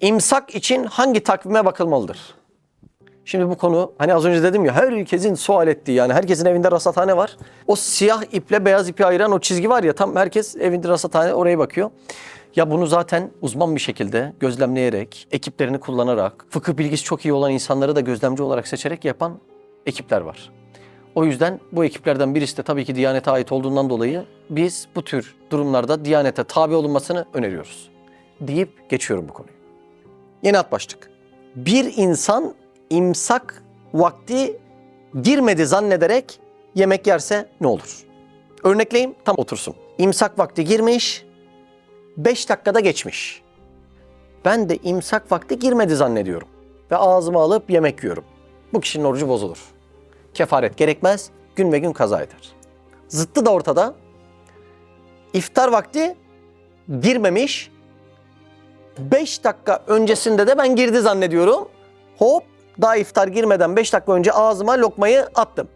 İmsak için hangi takvime bakılmalıdır? Şimdi bu konu hani az önce dedim ya herkesin sual ettiği yani herkesin evinde rasathane var. O siyah iple beyaz ipi ayıran o çizgi var ya tam herkes evinde rasathane oraya bakıyor. Ya bunu zaten uzman bir şekilde gözlemleyerek, ekiplerini kullanarak, fıkıh bilgisi çok iyi olan insanları da gözlemci olarak seçerek yapan ekipler var. O yüzden bu ekiplerden birisi de tabii ki Diyanet'e ait olduğundan dolayı biz bu tür durumlarda Diyanet'e tabi olunmasını öneriyoruz. Deyip geçiyorum bu konuyu. Yeni at başlık. Bir insan imsak vakti girmedi zannederek yemek yerse ne olur? Örnekleyeyim tam otursun. İmsak vakti girmiş, 5 dakikada geçmiş. Ben de imsak vakti girmedi zannediyorum ve ağzıma alıp yemek yiyorum. Bu kişinin orucu bozulur. Kefaret gerekmez, gün ve gün kaza eder. Zıttı da ortada. İftar vakti girmemiş, 5 dakika öncesinde de ben girdi zannediyorum. Hop daha iftar girmeden 5 dakika önce ağzıma lokmayı attım.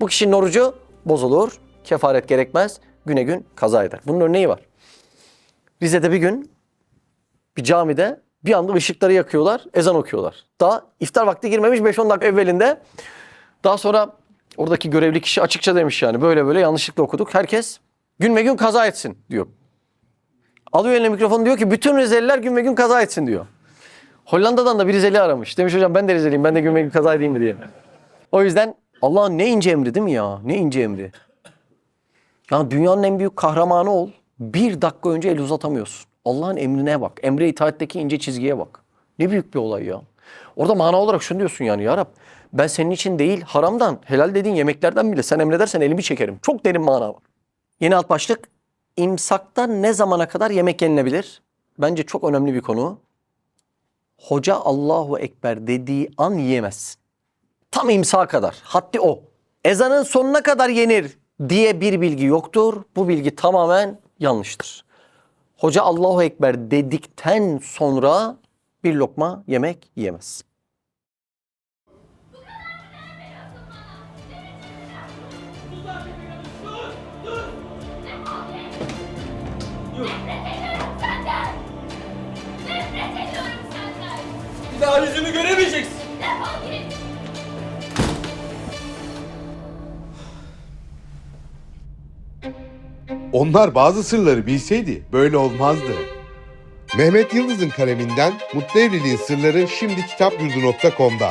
Bu kişinin orucu bozulur. Kefaret gerekmez. Güne gün kaza eder. Bunun örneği var. Rize'de bir gün bir camide bir anda ışıkları yakıyorlar, ezan okuyorlar. Daha iftar vakti girmemiş 5-10 dakika evvelinde. Daha sonra oradaki görevli kişi açıkça demiş yani böyle böyle yanlışlıkla okuduk. Herkes gün ve gün kaza etsin diyor. Alıyor eline mikrofonu diyor ki bütün Rizeliler gün ve gün kaza etsin diyor. Hollanda'dan da bir Rizeli aramış. Demiş hocam ben de Rizeliyim ben de gün ve gün kaza edeyim mi diye. O yüzden Allah'ın ne ince emri değil mi ya? Ne ince emri. Ya dünyanın en büyük kahramanı ol. Bir dakika önce el uzatamıyorsun. Allah'ın emrine bak. Emre itaatteki ince çizgiye bak. Ne büyük bir olay ya. Orada mana olarak şunu diyorsun yani ya Rab ben senin için değil haramdan, helal dediğin yemeklerden bile sen emredersen elimi çekerim. Çok derin mana var. Yeni alt başlık. İmsakta ne zamana kadar yemek yenilebilir? Bence çok önemli bir konu. Hoca Allahu Ekber dediği an yiyemezsin. Tam imsağa kadar. Haddi o. Ezanın sonuna kadar yenir diye bir bilgi yoktur. Bu bilgi tamamen yanlıştır. Hoca Allahu Ekber dedikten sonra bir lokma yemek yiyemez. Daha yüzümü göremeyeceksin. Defol git! Onlar bazı sırları bilseydi böyle olmazdı. Mehmet Yıldız'ın kaleminden Mutlu Evliliğin Sırları şimdi kitapyurdu.com'da.